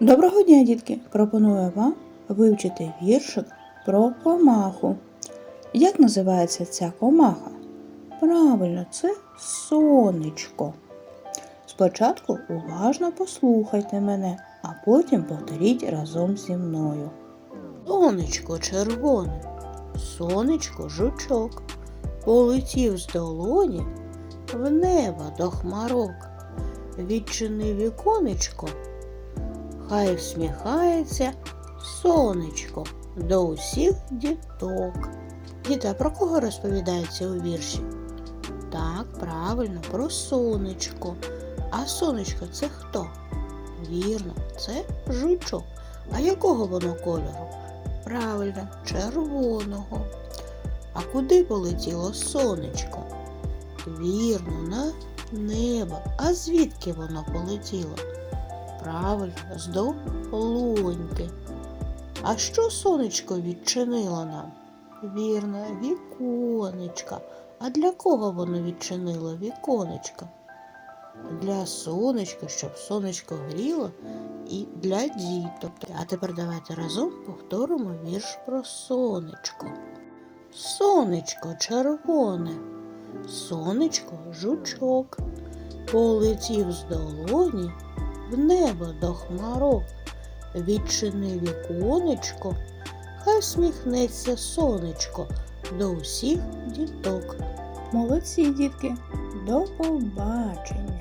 Доброго дня, дітки! Пропоную вам вивчити віршик про комаху. Як називається ця комаха? Правильно, це сонечко. Спочатку уважно послухайте мене, а потім повторіть разом зі мною. Сонечко червоне, сонечко жучок, полетів з долоні в небо до хмарок. Відчини віконечко, хай всміхається сонечко до усіх діток. Діта, про кого розповідається у вірші? Так, правильно, про сонечко. А сонечко це хто? Вірно, це жучок. А якого воно кольору? Правильно, червоного. А куди полетіло сонечко? Вірно, на небо. А звідки воно полетіло? Правильно, з. А що сонечко відчинило нам? Вірно, віконечка. А для кого воно відчинило віконечко? Для сонечка, щоб сонечко гріло, і для діток. А тепер давайте разом повторимо вірш про сонечко. Сонечко червоне, сонечко жучок, полетів з долоні в небо до хмарок. Відчини віконечко, хай сміхнеться сонечко до усіх діток. Молодці, дітки, до побачення!